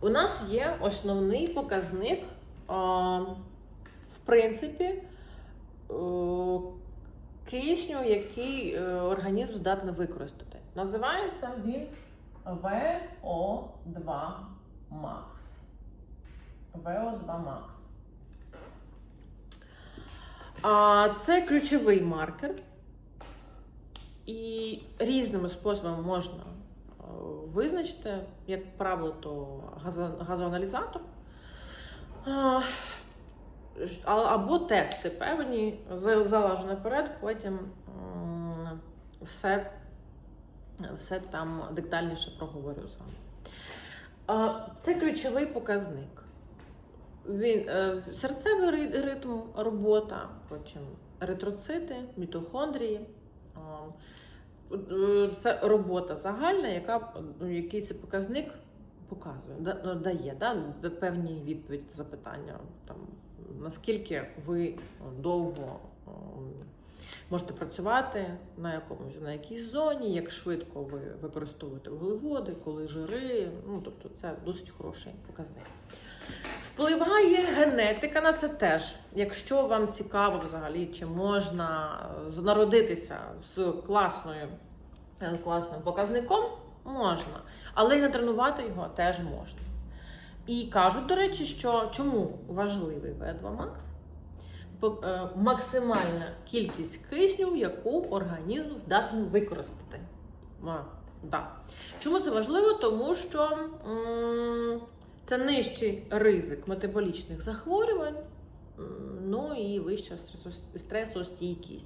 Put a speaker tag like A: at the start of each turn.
A: У нас є основний показник, в принципі, е, кисню, який е, організм здатен використати. Називається він VO2 max. VO2 max. А, Це ключовий маркер, і різними способами можна е, визначити, як правило, то газоаналізатор. Або тести певні, за- залажу наперед, потім все, все там детальніше проговорю з вами. Це ключовий показник. Він, е, серцевий ритм, робота, потім еритроцити, мітохондрії. Е, Це робота загальна, яка, ну, який це показник показує, ну, дає да, певні відповіді запитання, там, наскільки ви довго можете працювати на якомусь на якійсь зоні, як швидко ви використовуєте вуглеводи, коли жири. Ну, тобто це досить хороший показник. Впливає генетика на це теж. Якщо вам цікаво взагалі, чи можна е, народитися з класною, е, класним показником, можна. Але й натренувати його теж можна. І кажуть, до речі, що чому важливий V2 Max? Е, Максимальна кількість кисню, яку організм здатний використати. А, да. Чому це важливо? Тому що м, це нижчий ризик метаболічних захворювань, м, ну і вища стресостійкість.